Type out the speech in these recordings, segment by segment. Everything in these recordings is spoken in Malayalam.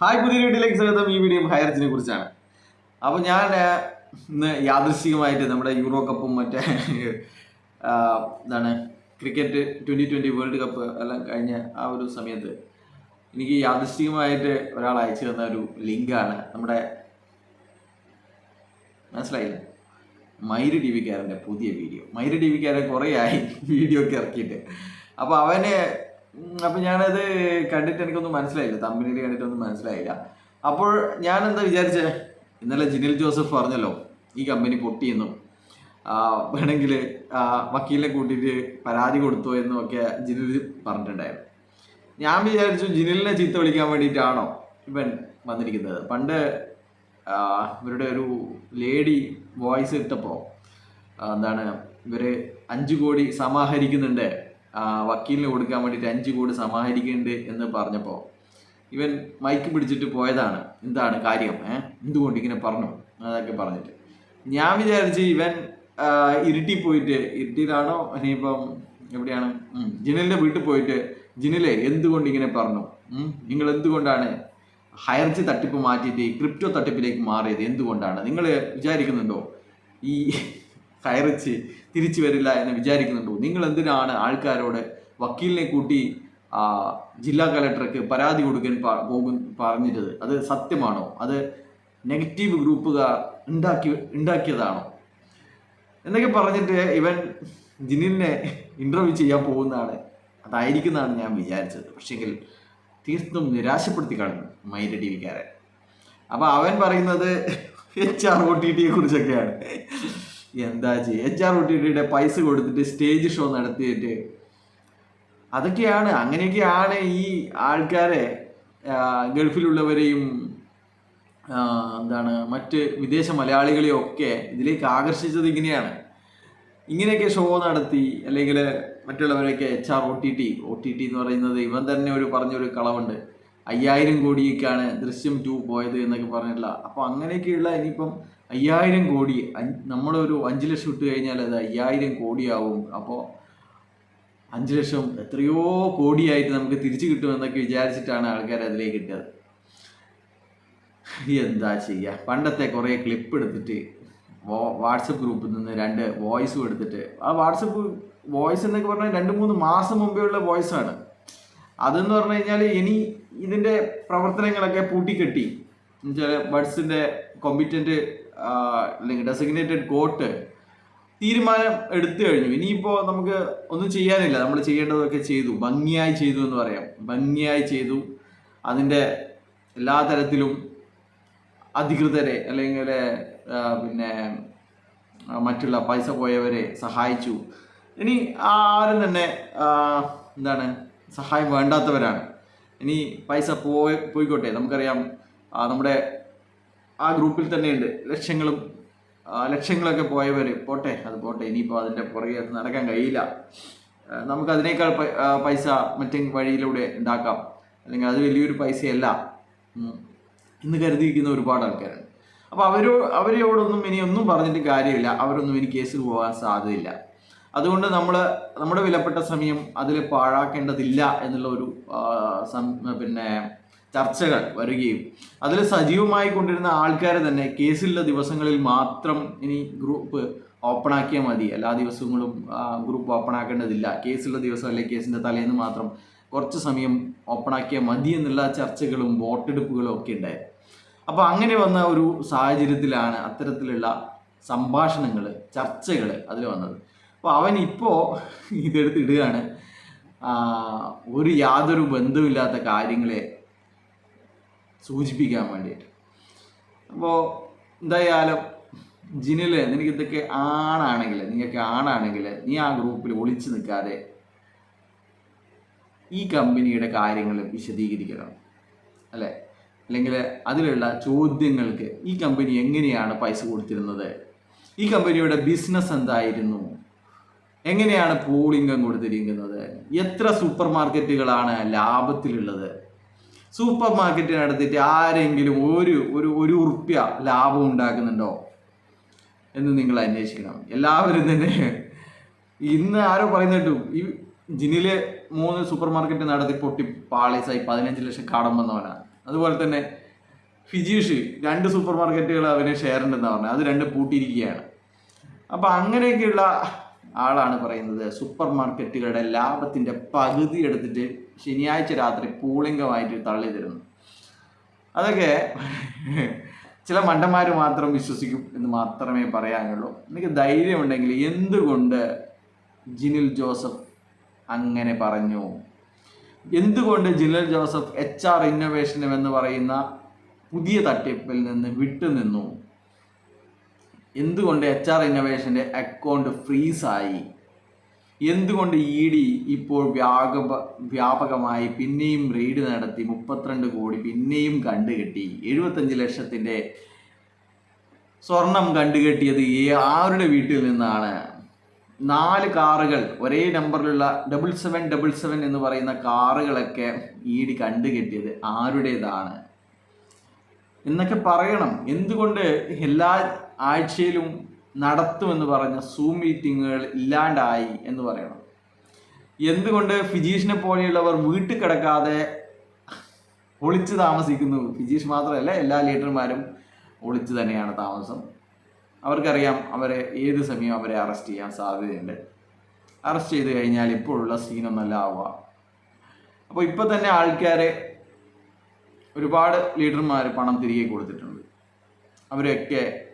ഹായ് പുതിയ വീട്ടിലേക്ക് സ്വാഗതം. ഈ വീഡിയോ ഹയർജിനെ കുറിച്ചാണ്. അപ്പോൾ ഞാൻ ഇന്ന് യാദൃശികമായിട്ട് നമ്മുടെ യൂറോ കപ്പും മറ്റേ എന്താണ് cricket twenty twenty world cup എല്ലാം കഴിഞ്ഞ ആ ഒരു സമയത്ത് എനിക്ക് യാദൃശികമായിട്ട് ഒരാൾ അയച്ചു തന്ന ഒരു ലിങ്കാണ് നമ്മുടെ മനസ്സിലായില്ല? മൈര് ടി വിക്കാരന്റെ പുതിയ വീഡിയോ. മൈര് ടി വിക്കാരൻ കുറേ ആയി വീഡിയോ ഒക്കെ ഇറക്കിയിട്ട്. അപ്പോൾ അവന് ഉം, അപ്പോൾ ഞാനത് കണ്ടിട്ട് എനിക്കൊന്നും മനസ്സിലായില്ല. തമ്പിനിൽ കണ്ടിട്ടൊന്നും മനസ്സിലായില്ല. അപ്പോൾ ഞാൻ എന്താ വിചാരിച്ചേ? ഇന്നലെ ജിനിൽ ജോസഫ് പറഞ്ഞല്ലോ ഈ കമ്പനി പൊട്ടിയെന്നും. വേണമെങ്കിൽ വക്കീലിനെ കൂട്ടിയിട്ട് പരാതി കൊടുത്തു എന്നും ഒക്കെ ജിനിൽ പറഞ്ഞിട്ടുണ്ടായിരുന്നു. ഞാൻ വിചാരിച്ചു ജിനിലിനെ ചീത്ത വിളിക്കാൻ വേണ്ടിയിട്ടാണോ ഇവൻ വന്നിരിക്കുന്നത്. പണ്ട് ഇവരുടെ ഒരു ലേഡി വോയിസ് ഇട്ടപ്പോൾ എന്താണ് ഇവർ അഞ്ചു കോടി സമാഹരിക്കുന്നുണ്ട്. വക്കീലിന് കൊടുക്കാൻ വേണ്ടിയിട്ട് അഞ്ചു കോടി സമാഹരിക്കേണ്ട എന്ന് പറഞ്ഞപ്പോൾ ഇവൻ മൈക്ക് പിടിച്ചിട്ട് പോയതാണ്. എന്താണ് കാര്യം? ഏഹ് എന്തുകൊണ്ട് ഇങ്ങനെ പറഞ്ഞു? അതൊക്കെ പറഞ്ഞിട്ട്. ഞാൻ വിചാരിച്ച് ഇവൻ ഇരുട്ടി പോയിട്ട് ഇരുട്ടിയിലാണോ? ഇനിയിപ്പം എവിടെയാണ്? ജിനലിന്റെ വീട്ടിൽ പോയിട്ട് ജിനിലെ എന്തുകൊണ്ട് ഇങ്ങനെ പറഞ്ഞു? നിങ്ങൾ എന്തുകൊണ്ടാണ് ഹയർജി തട്ടിപ്പ് മാറ്റിയിട്ട് ക്രിപ്റ്റോ തട്ടിപ്പിലേക്ക് മാറിയത്? എന്തുകൊണ്ടാണ്? നിങ്ങൾ വിചാരിക്കുന്നുണ്ടോ? ഈ ഹയർജി തിരിച്ചു വരില്ല എന്ന് വിചാരിക്കുന്നുണ്ടോ. നിങ്ങൾ എന്തിനാണ് ആൾക്കാരോട് വക്കീലിനെ കൂട്ടി ജില്ലാ കലക്ടർക്ക് പരാതി കൊടുക്കാൻ പോകും പറഞ്ഞിട്ടത്? അത് സത്യമാണോ? അത് നെഗറ്റീവ് ഗ്രൂപ്പുകാർ ഉണ്ടാക്കി ഉണ്ടാക്കിയതാണോ? എന്നൊക്കെ പറഞ്ഞിട്ട് ഇവൻ ജിനിലിനെ ഇന്റർവ്യൂ ചെയ്യാൻ പോകുന്നതാണ്. അതായിരിക്കുന്നതാണ് ഞാൻ വിചാരിച്ചത്. പക്ഷെങ്കിൽ തീർത്തും നിരാശപ്പെടുത്തി കളഞ്ഞു മൈര ടി വിക്കാരൻ അപ്പൊ അവൻ പറയുന്നത് എച്ച് ആർ ഒ ടി ടിയെ കുറിച്ചൊക്കെയാണ്. എന്താ ചെയ്യുക എച്ച് ആർ ഒ ടി ടിയുടെ പൈസ കൊടുത്തിട്ട് സ്റ്റേജ് ഷോ നടത്തിയിട്ട്. അതൊക്കെയാണ്. അങ്ങനെയൊക്കെയാണ് ഈ ആൾക്കാരെ ഗൾഫിലുള്ളവരെയും എന്താണ് മറ്റ് വിദേശ മലയാളികളെയും ഒക്കെ ഇതിലേക്ക് ആകർഷിച്ചത് ഇങ്ങനെയാണ്. ഇങ്ങനെയൊക്കെ ഷോ നടത്തി അല്ലെങ്കിൽ മറ്റുള്ളവരൊക്കെ H R O T T O T T എന്ന് പറയുന്നത് ഇവൻ തന്നെ ഒരു പറഞ്ഞൊരു കളവുണ്ട്. അയ്യായിരം കോടിയൊക്കെയാണ് ദൃശ്യം ടു പോയത് എന്നൊക്കെ പറഞ്ഞിട്ടുള്ള. അപ്പോൾ അങ്ങനെയൊക്കെയുള്ള ഇനിയിപ്പം അയ്യായിരം കോടി നമ്മളൊരു അഞ്ച് ലക്ഷം ഇട്ട് കഴിഞ്ഞാൽ അത് അയ്യായിരം കോടിയാവും. അപ്പോൾ അഞ്ച് ലക്ഷം എത്രയോ കോടിയായിട്ട് നമുക്ക് തിരിച്ചു കിട്ടുമെന്നൊക്കെ വിചാരിച്ചിട്ടാണ് ആൾക്കാർ അതിലേക്ക് ഇട്ടത്. എന്താ ചെയ്യുക പണ്ടത്തെ കുറേ ക്ലിപ്പ് എടുത്തിട്ട് വാട്സപ്പ് ഗ്രൂപ്പിൽ നിന്ന് രണ്ട് വോയിസും എടുത്തിട്ട് ആ വാട്സപ്പ് വോയിസ് എന്നൊക്കെ പറഞ്ഞാൽ രണ്ട് മൂന്ന് മാസം മുമ്പേ ഉള്ള വോയിസാണ്. അതെന്ന് പറഞ്ഞു കഴിഞ്ഞാൽ ഇനി ഇതിന്റെ പ്രവർത്തനങ്ങളൊക്കെ പൂട്ടിക്കെട്ടി. എന്നുവെച്ചാൽ ബഡ്സിന്റെ കോമ്പിറ്റന്റ് അല്ലെങ്കിൽ ഡെസിഗ്നേറ്റഡ് കോർട്ട് തീരുമാനം എടുത്തു കഴിഞ്ഞു. ഇനിയിപ്പോൾ നമുക്ക് ഒന്നും ചെയ്യാനില്ല. നമ്മൾ ചെയ്യേണ്ടതൊക്കെ ചെയ്തു. ഭംഗിയായി ചെയ്തു എന്ന് പറയാം. ഭംഗിയായി ചെയ്തു. അതിന്റെ എല്ലാ തരത്തിലും അധികൃതരെ അല്ലെങ്കിൽ പിന്നെ മറ്റുള്ള പൈസ പോയവരെ സഹായിച്ചു. ഇനി ആരും തന്നെ എന്താണ് സഹായം വേണ്ടാത്തവരാണ്. ഇനി പൈസ പോയി പോയിക്കോട്ടെ നമുക്കറിയാം നമ്മുടെ ആ ഗ്രൂപ്പിൽ തന്നെയുണ്ട്. ലക്ഷങ്ങളും ലക്ഷങ്ങളൊക്കെ പോയവർ പോട്ടെ അത് പോട്ടെ ഇനിയിപ്പോൾ അതിന്റെ പുറകെ നടക്കാൻ കഴിയില്ല. ആ, നമുക്ക് അതിനേക്കാൾ പൈസ മറ്റേ വഴിയിലൂടെ ഉണ്ടാക്കാം. അല്ലെങ്കിൽ അത് വലിയൊരു പൈസയല്ല. എന്ന് കരുതിയിരിക്കുന്ന ഒരുപാട് ആൾക്കാരുണ്ട്. അപ്പോൾ അവരോ അവരോടൊന്നും ഇനി ഒന്നും പറഞ്ഞിട്ട് കാര്യമില്ല. അവരൊന്നും ഇനി കേസിൽ പോകാൻ സാധ്യതയില്ല. അതുകൊണ്ട് നമ്മൾ നമ്മുടെ വിലപ്പെട്ട സമയം അതിൽ പാഴാക്കേണ്ടതില്ല എന്നുള്ള ഒരു പിന്നെ ചർച്ചകൾ വരികയും അതിൽ സജീവമായി കൊണ്ടിരുന്ന ആൾക്കാരെ തന്നെ കേസുള്ള ദിവസങ്ങളിൽ മാത്രം ഇനി ഗ്രൂപ്പ് ഓപ്പൺ ആക്കിയാൽ മതി. എല്ലാ ദിവസങ്ങളും ഗ്രൂപ്പ് ഓപ്പൺ ആക്കേണ്ടതില്ല കേസുള്ള ദിവസം അല്ലെങ്കിൽ കേസിന്റെ തലേന്ന് മാത്രം കുറച്ച് സമയം ഓപ്പൺ ആക്കിയാൽ മതി എന്നുള്ള ചർച്ചകളും വോട്ടെടുപ്പുകളും ഒക്കെ ഉണ്ടായി. അപ്പോൾ അങ്ങനെ വന്ന ഒരു സാഹചര്യത്തിലാണ് അത്തരത്തിലുള്ള സംഭാഷണങ്ങൾ ചർച്ചകൾ അതിൽ വന്നത്. അപ്പോൾ അവൻ ഇപ്പോൾ ഇതെടുത്ത് ഇടുകയാണ്. ഒരു യാതൊരു ബന്ധമില്ലാത്ത കാര്യങ്ങളെ സൂചിപ്പിക്കാൻ വേണ്ടിയിട്ട്. അപ്പോൾ എന്തായാലും ജിനിൽ നിനക്ക് ഇതൊക്കെ ആണാണെങ്കിൽ നിങ്ങൾക്ക് ആണാണെങ്കിൽ നീ ആ ഗ്രൂപ്പിൽ ഒളിച്ചു നിൽക്കാതെ ഈ കമ്പനിയുടെ കാര്യങ്ങൾ വിശദീകരിക്കണം. അല്ലേ? അല്ലെങ്കിൽ അതിലുള്ള ചോദ്യങ്ങൾക്ക് ഈ കമ്പനി എങ്ങനെയാണ് പൈസ കൊടുത്തിരുന്നത്? ഈ കമ്പനിയുടെ ബിസിനസ് എന്തായിരുന്നു? എങ്ങനെയാണ് പൂളിംഗം കൊടുത്തിരിക്കുന്നത്? എത്ര സൂപ്പർ മാർക്കറ്റുകളാണ് ലാഭത്തിലുള്ളത്? സൂപ്പർ മാർക്കറ്റ് നടത്തിയിട്ട് ആരെങ്കിലും ഒരു ഒരു ഒരു ഉറുപ്യ ലാഭം ഉണ്ടാക്കുന്നുണ്ടോ? എന്ന് നിങ്ങൾ അന്വേഷിക്കണം. എല്ലാവരും തന്നെ ഇന്ന് ആരോ പറയുന്ന ഈ ജിനിലെ മൂന്ന് സൂപ്പർ മാർക്കറ്റ് നടത്തി പൊട്ടി പാളീസായി പതിനഞ്ച് ലക്ഷം കടം വന്നവനാണ് അതുപോലെ തന്നെ ഫിജീഷ് രണ്ട് സൂപ്പർ മാർക്കറ്റുകൾ അവന് ഷെയർ ഉണ്ടെന്ന് പറഞ്ഞു അത് രണ്ട് പൂട്ടിയിരിക്കുകയാണ്. അപ്പം അങ്ങനെയൊക്കെയുള്ള ആളാണ് പറയുന്നത്. സൂപ്പർ മാർക്കറ്റുകളുടെ ലാഭത്തിന്റെ പകുതി എടുത്തിട്ട് ശനിയാഴ്ച രാത്രി പൂളിംഗമായിട്ട് തള്ളി തരുന്നു അതൊക്കെ ചില മണ്ടന്മാർ മാത്രം വിശ്വസിക്കും എന്ന് മാത്രമേ പറയാനുള്ളൂ. എനിക്ക് ധൈര്യമുണ്ടെങ്കിൽ എന്തുകൊണ്ട് ജിനിൽ ജോസഫ് അങ്ങനെ പറഞ്ഞു? എന്തുകൊണ്ട് ജിനിൽ ജോസഫ് എച്ച് ആർ ഇന്നോവേഷനും എന്ന് പറയുന്ന പുതിയ തട്ടിപ്പിൽ നിന്ന് വിട്ടുനിന്നു? എന്തുകൊണ്ട് എച്ച് ആർ ഇന്നോവേഷന്റെ അക്കൗണ്ട് ഫ്രീസായി എന്തുകൊണ്ട് ഇ ഡി ഇപ്പോൾ വ്യാപക വ്യാപകമായി പിന്നെയും റെയ്ഡ് നടത്തി മുപ്പത്തിരണ്ട് കോടി പിന്നെയും കണ്ടുകെട്ടി? എഴുപത്തഞ്ച് ലക്ഷത്തിന്റെ സ്വർണം കണ്ടുകെട്ടിയത് ആരുടെ വീട്ടിൽ നിന്നാണ്? നാല് കാറുകൾ ഒരേ നമ്പറിലുള്ള ഡബിൾ സെവൻ ഡബിൾ സെവൻ എന്ന് പറയുന്ന കാറുകളൊക്കെ ഇ ഡി കണ്ടുകെട്ടിയത് ആരുടേതാണ്? എന്നൊക്കെ പറയണം. എന്തുകൊണ്ട് എല്ലാ ആഴ്ചയിലും നടത്തുമെന്ന് പറഞ്ഞ സൂം മീറ്റിങ്ങുകൾ ഇല്ലാണ്ടായി എന്ന് പറയണം. എന്തുകൊണ്ട് ഫിജീഷിനെ പോലെയുള്ളവർ വീട്ടിൽ കിടക്കാതെ ഒളിച്ച് താമസിക്കുന്നു? ഫിജീഷ് മാത്രമല്ല എല്ലാ ലീഡർമാരും ഒളിച്ച് തന്നെയാണ് താമസം. അവർക്കറിയാം അവരെ ഏത് സമയം അവരെ അറസ്റ്റ് ചെയ്യാൻ സാധ്യതയുണ്ട്. അറസ്റ്റ് ചെയ്ത് കഴിഞ്ഞാൽ ഇപ്പോഴുള്ള സീനൊന്നല്ല ആവുക. അപ്പോൾ ഇപ്പോൾ തന്നെ ആൾക്കാരെ ഒരുപാട് ലീഡർമാർ പണം തിരികെ കൊടുത്തിട്ടുണ്ട്. അവരെയൊക്കെ ആ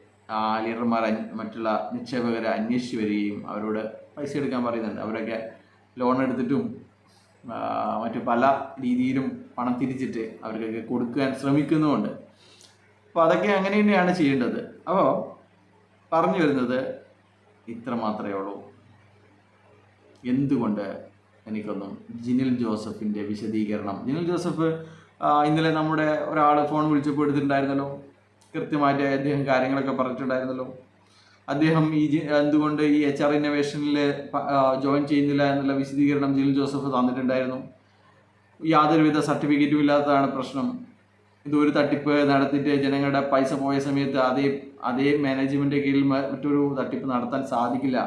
ലീഡർമാർ മറ്റുള്ള നിക്ഷേപകരെ അന്വേഷിച്ച് വരികയും അവരോട് പൈസ എടുക്കാൻ പറയുന്നുണ്ട്. അവരൊക്കെ ലോൺ എടുത്തിട്ടും മറ്റു പല രീതിയിലും പണം തിരിച്ചിട്ട് അവർക്കൊക്കെ കൊടുക്കാൻ ശ്രമിക്കുന്നുമുണ്ട്. അപ്പോൾ അതൊക്കെ അങ്ങനെ തന്നെയാണ് ചെയ്യേണ്ടത്. അപ്പോൾ പറഞ്ഞു വരുന്നത് ഇത്ര മാത്രമേ ഉള്ളൂ. എന്തുകൊണ്ട് എനിക്കൊന്നും ജിനിൽ ജോസഫിന്റെ വിശദീകരണം? ജിനിൽ ജോസഫ് ഇന്നലെ നമ്മുടെ ഒരാൾ ഫോൺ വിളിച്ചപ്പോൾ എടുത്തിട്ടുണ്ടായിരുന്നല്ലോ. കൃത്യമായിട്ട് അദ്ദേഹം കാര്യങ്ങളൊക്കെ പറഞ്ഞിട്ടുണ്ടായിരുന്നല്ലോ. അദ്ദേഹം ഈ എന്തുകൊണ്ട് ഈ എച്ച് ആർ ഇന്നോവേഷനിൽ ജോയിൻ ചെയ്യുന്നില്ല എന്നുള്ള വിശദീകരണം ജിൽ ജോസഫ് തന്നിട്ടുണ്ടായിരുന്നു. യാതൊരുവിധ സർട്ടിഫിക്കറ്റും ഇല്ലാത്തതാണ് പ്രശ്നം. ഇതൊരു തട്ടിപ്പ് നടത്തിയിട്ട് ജനങ്ങളുടെ പൈസ പോയ സമയത്ത് അതേ അതേ മാനേജ്മെന്റ് കീഴിൽ മറ്റൊരു തട്ടിപ്പ് നടത്താൻ സാധിക്കില്ല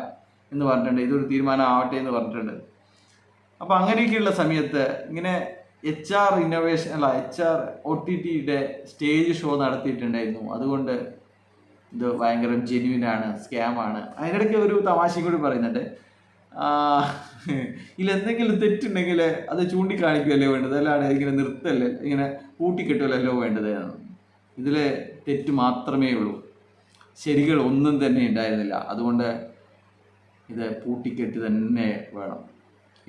എന്ന് പറഞ്ഞിട്ടുണ്ട്. ഇതൊരു തീരുമാനം ആവട്ടെ എന്ന് പറഞ്ഞിട്ടുണ്ട്. അപ്പോൾ അങ്ങനെയൊക്കെയുള്ള സമയത്ത് ഇങ്ങനെ എച്ച് ആർ ഇന്നോവേഷൻ അല്ല എച്ച് ആർ ഒ ടി ടിയുടെ സ്റ്റേജ് ഷോ നടത്തിയിട്ടുണ്ടായിരുന്നു. അതുകൊണ്ട് ഇത് ഭയങ്കര ജെന്യൂൻ ആണ് സ്കാം ആണ്. അതിനിടയ്ക്ക് ഒരു തമാശയും കൂടി പറയുന്നുണ്ട്. ഇതിൽ എന്തെങ്കിലും തെറ്റുണ്ടെങ്കിൽ അത് ചൂണ്ടിക്കാണിക്കുകയല്ലേ വേണ്ടത്? അല്ലാതെ ഇങ്ങനെ നിർത്തല്ലേ ഇങ്ങനെ കൂട്ടിക്കെട്ടുകയല്ലോ വേണ്ടത്? ഇതിൽ തെറ്റ് മാത്രമേ ഉള്ളൂ. ശരികൾ ഒന്നും തന്നെ ഉണ്ടായിരുന്നില്ല. അതുകൊണ്ട് ഇത് പൂട്ടിക്കെട്ട് തന്നെ വേണം.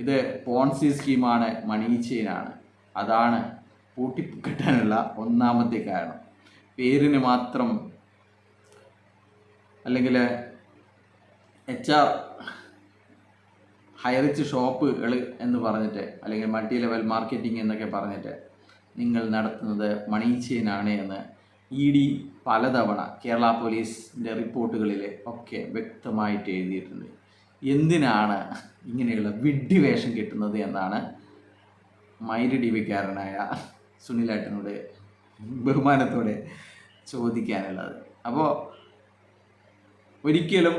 ഇത് പോൺസി സ്കീമാണ് മണി ചെയിനാണ് അതാണ് പൂട്ടിക്കെട്ടാനുള്ള ഒന്നാമത്തെ കാരണം. പേരിന് മാത്രം അല്ലെങ്കിൽ എച്ച് ആർ ഹയറിച്ച് ഷോപ്പുകൾ എന്ന് പറഞ്ഞിട്ട് അല്ലെങ്കിൽ മൾട്ടി ലെവൽ മാർക്കറ്റിംഗ് എന്നൊക്കെ പറഞ്ഞിട്ട് നിങ്ങൾ നടത്തുന്നത് മണി ചെയിനാണ് എന്ന് ഇ ഡി പലതവണ കേരള പോലീസിന്റെ റിപ്പോർട്ടുകളിൽ ഒക്കെ വ്യക്തമായിട്ട് എഴുതിയിട്ടുണ്ട്. എന്തിനാണ് ഇങ്ങനെയുള്ള വിഡ്ഢി വേഷം കിട്ടുന്നത് എന്നാണ് മൈരി ഡി സുനിൽ സുനിലേട്ടനോട് ബഹുമാനത്തോടെ ചോദിക്കാനുള്ളത്. അപ്പോൾ ഒരിക്കലും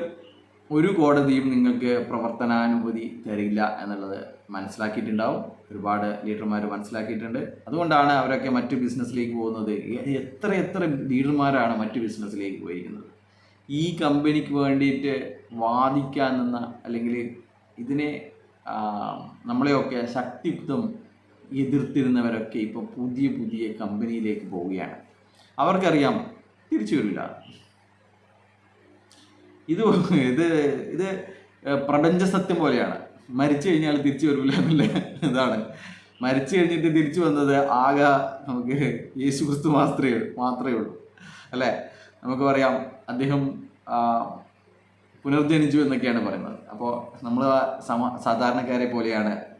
ഒരു കോടതിയും നിങ്ങൾക്ക് പ്രവർത്തനാനുമതി തരില്ല എന്നുള്ളത് മനസ്സിലാക്കിയിട്ടുണ്ടാവും. ഒരുപാട് ലീഡർമാർ മനസ്സിലാക്കിയിട്ടുണ്ട്. അതുകൊണ്ടാണ് അവരൊക്കെ മറ്റ് ബിസിനസ്സിലേക്ക് പോകുന്നത്. എത്ര എത്ര ലീഡർമാരാണ് മറ്റ് ബിസിനസ്സിലേക്ക് പോയിരിക്കുന്നത്. ഈ കമ്പനിക്ക് വേണ്ടിയിട്ട് വാദിക്കാൻ നിന്ന അല്ലെങ്കിൽ ഇതിനെ നമ്മളെയൊക്കെ ശക്തിയുക്തം എതിർത്തിരുന്നവരൊക്കെ ഇപ്പോൾ പുതിയ പുതിയ കമ്പനിയിലേക്ക് പോവുകയാണ്. അവർക്കറിയാം തിരിച്ചു വരില്ല. ഇത് ഇത് ഇത് പ്രപഞ്ച സത്യം പോലെയാണ്. മരിച്ചു കഴിഞ്ഞാൽ തിരിച്ചു വരില്ല എന്നുള്ള ഇതാണ്. മരിച്ചു കഴിഞ്ഞിട്ട് തിരിച്ചു വന്നത് ആകെ നമുക്ക് യേശു ക്രിസ്തു മാത്രമേ മാത്രമേ ഉള്ളൂ. അല്ലേ? നമുക്ക് പറയാം അദ്ദേഹം പുനർജനിച്ചു എന്നൊക്കെയാണ് പറയുന്നത്. അപ്പോൾ നമ്മൾ സമ സാധാരണക്കാരെ പോലെയാണ്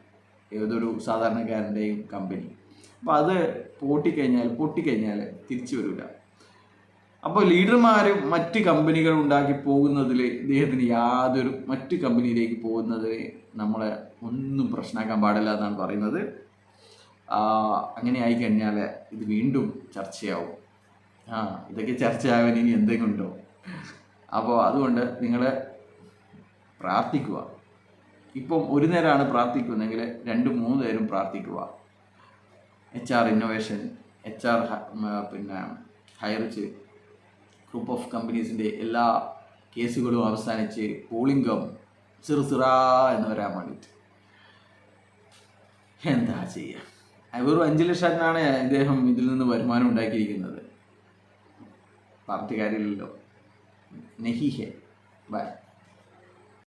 ഏതൊരു സാധാരണക്കാരന്റെയും കമ്പനി അപ്പോൾ അത് പൊട്ടിക്കഴിഞ്ഞാൽ പൊട്ടിക്കഴിഞ്ഞാൽ തിരിച്ചു വരില്ല അപ്പോൾ ലീഡർമാരും മറ്റ് കമ്പനികൾ ഉണ്ടാക്കി പോകുന്നതിൽ ഇദ്ദേഹത്തിന് യാതൊരു മറ്റ് കമ്പനിയിലേക്ക് പോകുന്നതിൽ നമ്മളെ ഒന്നും പ്രശ്നമാക്കാൻ പാടില്ല എന്നാണ് പറയുന്നത്. അങ്ങനെ ആയിക്കഴിഞ്ഞാൽ ഇത് വീണ്ടും ചർച്ചയാവും. ആ ഇതൊക്കെ ചർച്ചയാവാൻ ഇനി എന്തെങ്കിലും ഉണ്ടോ? അപ്പോൾ അതുകൊണ്ട് നിങ്ങൾ പ്രാർത്ഥിക്കുക. ഇപ്പം ഒരു നേരമാണ് പ്രാർത്ഥിക്കുന്നതെങ്കിൽ രണ്ട് മൂന്ന് നേരം പ്രാർത്ഥിക്കുക. H R innovation H R പിന്നെ ഹയർച്ച് ഗ്രൂപ്പ് ഓഫ് കമ്പനീസിന്റെ എല്ലാ കേസുകളും അവസാനിച്ച് കൂളിംഗം സിറു സിറാ എന്ന് വരാൻ വേണ്ടിയിട്ട്. എന്താ ചെയ്യുക വെറും അഞ്ച് ലക്ഷത്തിനാണ് അദ്ദേഹം ഇതിൽ നിന്ന് വരുമാനം ഉണ്ടാക്കിയിരിക്കുന്നത്. പാർട്ടിക്കാരില്ലല്ലോ നെഹിഹെ. ബൈ